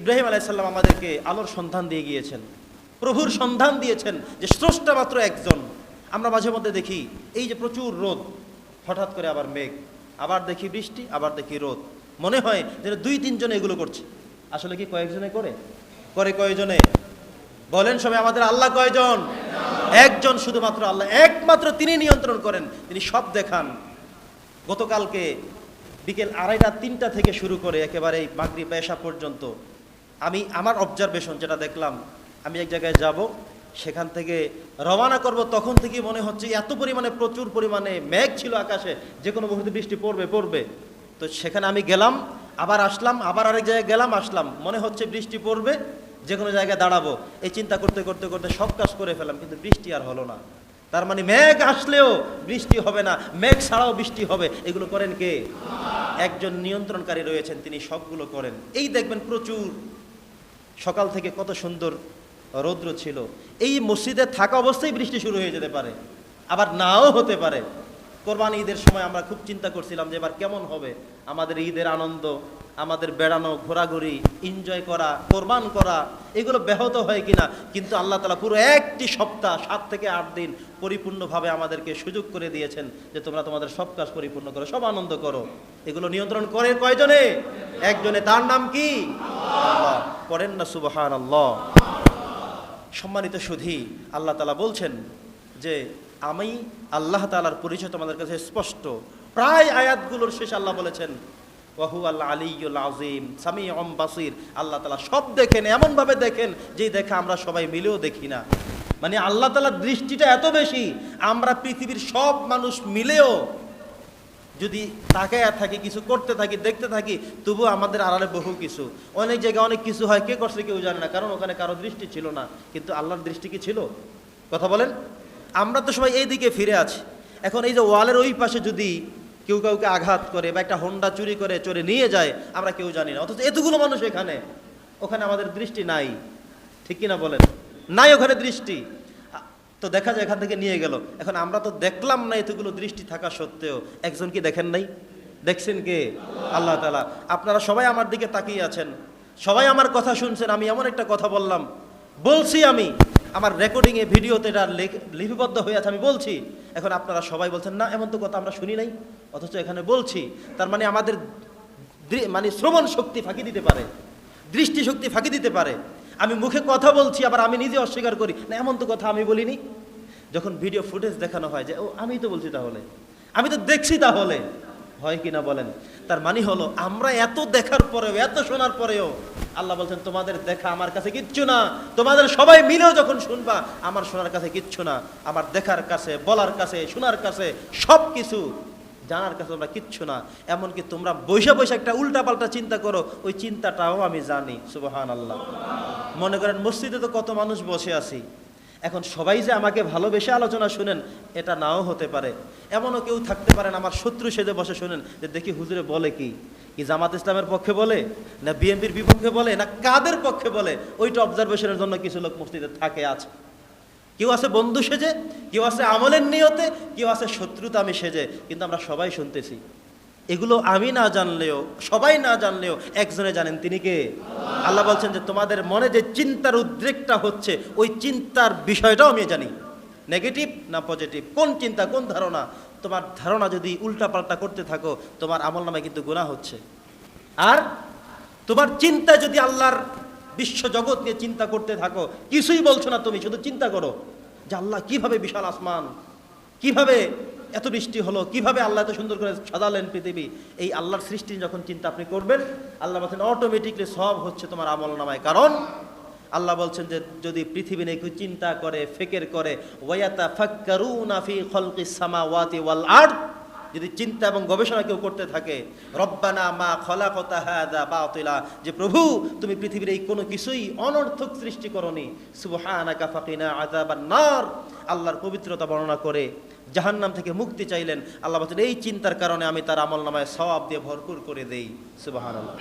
ইব্রাহিম আলাইসাল্লাম আমাদেরকে আলোর সন্ধান দিয়ে গিয়েছেন। প্রভুর সন্ধান দিয়েছেন যে স্রষ্টা মাত্র একজন। আমরা মাঝে মধ্যে দেখি, এই যে প্রচুর রোদ, হঠাৎ করে আবার মেঘ, আবার দেখি বৃষ্টি, আবার দেখি রোদ। মনে হয় যে দুই তিনজন এগুলো করছে। আসলে কি কয়েকজনে করে? করে কয়জনে? বলেন সবাই আমাদের আল্লাহ কয়জন? একজন শুধুমাত্র আল্লাহ, একমাত্র তিনি নিয়ন্ত্রণ করেন, তিনি সব দেখান। গতকালকে বিকেল আড়াইটা তিনটা থেকে শুরু করে একেবারে মাগরি পেশা পর্যন্ত আমি আমার অবজারভেশন যেটা দেখলাম, আমি এক জায়গায় যাব, সেখান থেকে রওনা করব, তখন থেকেই মনে হচ্ছে এত পরিমাণে, প্রচুর পরিমাণে মেঘ ছিল আকাশে যে কোনো মুহূর্তে বৃষ্টি পড়বে পড়বে। তো সেখানে আমি গেলাম, আবার আসলাম, আবার আরেক জায়গায় গেলাম, আসলাম। মনে হচ্ছে বৃষ্টি পড়বে যে কোনো জায়গায় দাঁড়াবো। এই চিন্তা করতে করতে করতে সব কাজ করে ফেলাম কিন্তু বৃষ্টি আর হলো না। তার মানে মেঘ আসলেও বৃষ্টি হবে না, মেঘ ছাড়াও বৃষ্টি হবে। এগুলো করেন কে? একজন নিয়ন্ত্রণকারী রয়েছেন, তিনি সবগুলো করেন। এই দেখবেন প্রচুর সকাল থেকে কত সুন্দর রৌদ্র ছিল। এই মসজিদে থাকা অবস্থায় বৃষ্টি শুরু হয়ে যেতে পারে। আবার নাও হতে পারে। কোরবানি ঈদের সময় আমরা খুব চিন্তা করছিলাম যে এবার কেমন হবে? আমাদের ঈদের আনন্দ, আমাদের বেড়ানো, ঘোরাঘুরি এনজয় করা, কোরবান করা, এগুলো ব্যাহত হয় কিনা? কিন্তু আল্লাহ তালা পুরো একটি সপ্তাহ, সাত থেকে আট দিন পরিপূর্ণভাবে আমাদেরকে সুযোগ করে দিয়েছেন যে তোমরা তোমাদের সব কাজ পরিপূর্ণ করো, সব আনন্দ করো। এগুলো নিয়ন্ত্রণ করে কয়জনে? একজনে। তার নাম কি? করেন না আল্লাহ সম্মানিত সুধী, আল্লাহ তালা বলছেন যে, আমি আল্লাহ তালার পরিচয় তোমাদের কাছে স্পষ্ট। প্রায় আয়াতগুলোর শেষ আল্লাহ বলেছেন ওয়াহু আল্লাহ আলিউল আজিম সামি অম বাসির। আল্লাহ তালা সব দেখেন, এমনভাবে দেখেন যেই দেখা আমরা সবাই মিলেও দেখি না। মানে আল্লাহ তালার দৃষ্টিটা এত বেশি, আমরা পৃথিবীর সব মানুষ মিলেও যদি তাকায় থাকি, কিছু করতে থাকি, দেখতে থাকি, তবু আমাদের আড়ালে বহু কিছু। অনেক জায়গায় অনেক কিছু হয়, কে করছে কেউ জানে না, কারণ ওখানে কারও দৃষ্টি ছিল না, কিন্তু আল্লাহর দৃষ্টি কি ছিল? কথা বলেন। আমরা তো সবাই এই দিকে ফিরে আছি। এখন এই যে ওয়ালের ওই পাশে যদি কেউ কাউকে আঘাত করে বা একটা হোন্ডা চুরি করে, চোরে নিয়ে যায়, আমরা কেউ জানি না। অথচ এতগুলো মানুষ এখানে। ওখানে আমাদের দৃষ্টি নাই। ঠিক কিনা বলেন? নাই ওখানে দৃষ্টি। তো দেখা যায় এখান থেকে নিয়ে গেল। এখন আমরা তো দেখলাম না এতগুলো দৃষ্টি থাকা সত্ত্বেও। একজন কি দেখেন নাই? দেখছেন কে? আল্লাহ তালা আপনারা সবাই আমার দিকে তাকিয়ে আছেন। সবাই আমার কথা শুনছেন, আমি এমন একটা কথা বললাম। বলছি আমি, আমার রেকর্ডিংয়ে ভিডিওতে এটা লিপিবদ্ধ হয়ে আছে, আমি বলছি। এখন আপনারা সবাই বলছেন, না, এমন তো কথা আমরা শুনি নাই। অথচ এখানে বলছি, তার মানে আমাদের মানে শ্রবণ শক্তি ফাঁকি দিতে পারে। দৃষ্টিশক্তি ফাঁকি দিতে পারে। আমি মুখে কথা বলছি, আবার আমি নিজে অস্বীকার করি। না, এমন তো কথা আমি বলিনি। যখন ভিডিও ফুটেজ দেখানো হয় যে, ও, আমি তো বলছি তাহলে। আমি তো দেখছি তাহলে। হয় কি না বলেন? তার মানে হলো, আমরা এত দেখার পরেও, এত শোনার পরেও, আল্লাহ বলছেন, তোমাদের দেখা আমার কাছে কিচ্ছু না। তোমাদের সবাই মিলেও যখন শুনবা, আমার শোনার কাছে কিচ্ছু না। আমার দেখার কাছে, বলার কাছে, শোনার কাছে সব কিছু জানার কাছে তোমরা কিচ্ছু না। এমনকি তোমরা বৈশা বৈশা একটা উল্টা পাল্টা চিন্তা করো, ওই চিন্তাটাও আমি জানি। সুবহান আল্লাহ মনে করেন, মসজিদে তো কত মানুষ বসে আছি। এখন সবাই যে আমাকে ভালোবেসে আলোচনা শুনেন, এটা নাও হতে পারে। এমনও কেউ থাকতে পারেন আমার শত্রু সেজে বসে শুনেন যে দেখি হুজুরে বলে কি? কি জামাত ইসলামের পক্ষে বলে? না বিএনপির বিপক্ষে বলে? না কাদের পক্ষে বলে? ওইটা অবজারভেশনের জন্য কিছু লোক মসজিদে থাকে আছে কেউ আছে বন্ধু সেজে, কেউ আছে আমলের নিয়তে, কেউ আছে শত্রুতা আমি সেজে, কিন্তু আমরা সবাই শুনতেছি। এগুলো আমি না জানলেও, সবাই না জানলেও একজনে জানেন, তিনি কে? আল্লাহ বলছেন যে, তোমাদের মনে যে চিন্তার উদ্রেকটা হচ্ছে, ওই চিন্তার বিষয়টাও আমি জানি। নেগেটিভ না পজিটিভ কোন চিন্তা, কোন ধারণা? তোমার ধারণা যদি উল্টাপাল্টা করতে থাকো, তোমার আমল নামে কিন্তু গুণা হচ্ছে। আর তোমার চিন্তা যদি আল্লাহর বিশ্ব জগৎ নিয়ে চিন্তা করতে থাকো, কিছুই বলছো না তুমি, শুধু চিন্তা করো যে, আল্লাহ কীভাবে বিশাল আসমান? কীভাবে এত বৃষ্টি হলো, কীভাবে আল্লাহ এত সুন্দর করে সাজালেন পৃথিবী? এই আল্লাহর সৃষ্টি যখন চিন্তা আপনি করবেন, আল্লাহ বলছেন অটোমেটিকলি সব হচ্ছে তোমার আমল নামায়। কারণ আল্লাহ বলছেন যে, যদি পৃথিবী নিয়ে কেউ চিন্তা করে, ফেকের করে ওয়াতা ফাক্কারুনা ফি খলকিস সামাওয়াতি ওয়াল আরদ, যদি চিন্তা এবং গবেষণা কেউ করতে থাকে, রব্বানা মা খলা খলাকতা হাদা বাতিলা, যে, প্রভু, তুমি পৃথিবীর এই কোনো কিছুই অনর্থক সৃষ্টি করনি। সুবহানাকা ফাকিনা আযাবান নার। আল্লাহর পবিত্রতা বর্ণনা করে জাহান্নাম থেকে মুক্তি চাইলেন। আল্লাহ বলছেন, এই চিন্তার কারণে আমি তার আমল নামায় সওয়াব দিয়ে ভরপুর করে দেই। সুবহানাল্লাহ।